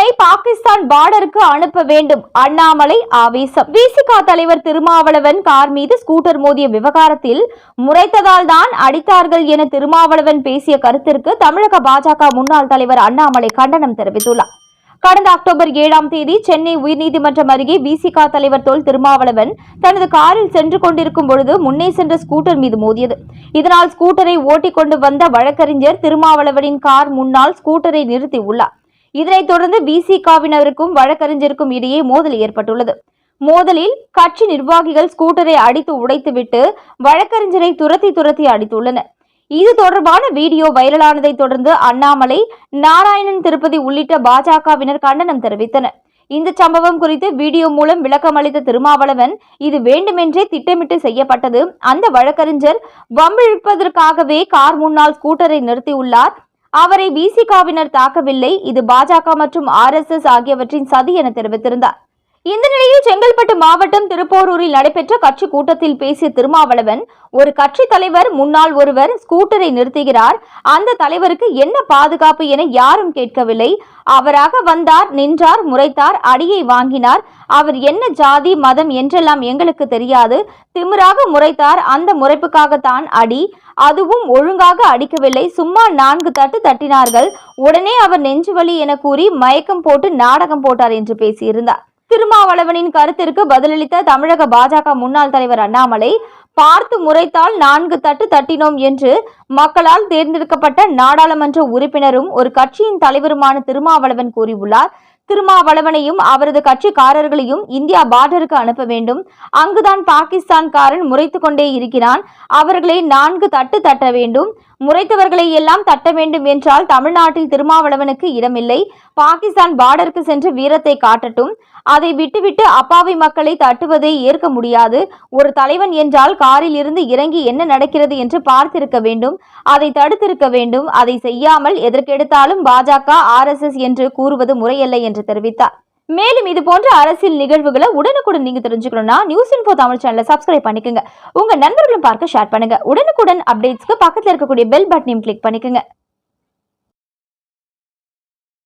திருமாவளவனை பாகிஸ்தான் பார்டருக்கு அனுப்ப வேண்டும். அண்ணாமலை ஆவேசம். விசிகா தலைவர் திருமாவளவன் கார் மீது ஸ்கூட்டர் மோதிய விவகாரத்தில் முறைத்ததால் தான் அடித்தார்கள் என திருமாவளவன் பேசிய கருத்திற்கு தமிழக பாஜக முன்னாள் தலைவர் அண்ணாமலை கண்டனம் தெரிவித்துள்ளார். கடந்த அக்டோபர் ஏழாம் தேதி சென்னை உயர்நீதிமன்றம் அருகே விசிகா தலைவர் தொல் திருமாவளவன் தனது காரில் சென்று கொண்டிருக்கும் பொழுது முன்னே சென்ற ஸ்கூட்டர் மீது மோதியது. இதனால் ஸ்கூட்டரை ஓட்டிக் கொண்டு வந்த வழக்கறிஞர் திருமாவளவனின் கார் முன்னால் ஸ்கூட்டரை நிறுத்தி உள்ளார் இதனைத் தொடர்ந்து விசிகாவினருக்கும் வழக்கறிஞருக்கும் இடையே மோதல் ஏற்பட்டுள்ளது. மோதலில் கட்சி நிர்வாகிகள் ஸ்கூட்டரை அடித்து உடைத்துவிட்டு வழக்கறிஞரை துரத்தி துரத்தி அடித்துள்ளனர். இது தொடர்பான வீடியோ வைரலானதை தொடர்ந்து அண்ணாமலை நாராயணன் திருப்பதி உள்ளிட்ட பாஜகவினர் கண்டனம் தெரிவித்தனர். இந்த சம்பவம் குறித்து வீடியோ மூலம் விளக்கம் அளித்த திருமாவளவன் இது வேண்டுமென்றே திட்டமிட்டு செய்யப்பட்டது. அந்த வழக்கறிஞர் வம்பிழுப்பதற்காகவே கார் முன்னால் ஸ்கூட்டரை நிறுத்தியுள்ளார். அவரை விசிகாவினர் தாக்கவில்லை. இது பாஜக மற்றும் ஆர்எஸ்எஸ் ஆகியவற்றின் சதி என தெரிவித்திருந்தார். இந்த நிலையில் செங்கல்பட்டு மாவட்டம் திருப்போரூரில் நடைபெற்ற கட்சி கூட்டத்தில் பேசிய திருமாவளவன் ஒரு கட்சி தலைவர் முன்னால் ஒருவர் ஸ்கூட்டரை நிறுத்துகிறார். அந்த தலைவருக்கு என்ன பாதுகாப்பு என யாரும் கேட்கவில்லை. அவராக வந்தார் நின்றார் முறைத்தார் அடியை வாங்கினார். அவர் என்ன ஜாதி மதம் என்றெல்லாம் எங்களுக்கு தெரியாது. திமிராக முறைத்தார் அந்த முறைப்புக்காகத்தான் அடி. அதுவும் ஒழுங்காக அடிக்கவில்லை. சும்மா நான்கு தட்டு தட்டினார்கள். உடனே அவர் நெஞ்சுவலி என கூறி மயக்கம் போட்டு நாடகம் போட்டார் என்று பேசியிருந்தார். திருமாவளவனின் கருத்திற்கு பதிலளித்த தமிழக பாஜக முன்னாள் தலைவர் அண்ணாமலை பார்த்து முறைத்தால் நான்கு தட்டு தட்டினோம் என்று மக்களால் தேர்ந்தெடுக்கப்பட்ட நாடாளுமன்ற உறுப்பினரும் ஒரு கட்சியின் தலைவருமான திருமாவளவன் கூறியுள்ளார். திருமாவளவனையும் அவரது கட்சிக்காரர்களையும் இந்தியா பார்டருக்கு அனுப்ப வேண்டும். அங்குதான் பாகிஸ்தான்காரன் முறைத்து கொண்டே இருக்கிறான். அவர்களை நான்கு தட்டு தட்ட வேண்டும். முறைத்தவர்களை எல்லாம் தட்ட வேண்டும் என்றால் தமிழ்நாட்டில் திருமாவளவனுக்கு இடமில்லை. பாகிஸ்தான் பார்டருக்கு சென்று வீரத்தை காட்டட்டும். அதை விட்டுவிட்டு அப்பாவி மக்களை தட்டுவதை ஏற்க முடியாது. ஒரு தலைவன் என்றால் காரில் இருந்து இறங்கி என்ன நடக்கிறது என்று பார்த்திருக்க வேண்டும். அதை தடுத்திருக்க வேண்டும். அதை செய்யாமல் எதற்கெடுத்தாலும் பாஜக ஆர்எஸ்எஸ் என்று கூறுவது முறையல்ல என்று என்று தெரிவித்தார். மேலும் இது போன்ற அரசியல் நிகழ்வுகளை உடனுக்குடன் நீங்க தெரிஞ்சுக்கணும்னா நியூஸ் இன்ஃபோ தமிழ் சேனலை சப்ஸ்கிரைப் பண்ணிக்கோங்க. உங்க நண்பர்களும் பார்க்க ஷேர் பண்ணுங்க. உடனுக்குடன் அப்டேட்ஸ்க்கு பக்கத்துல இருக்கக்கூடிய பெல் பட்டனையும் கிளிக் பண்ணிக்கோங்க.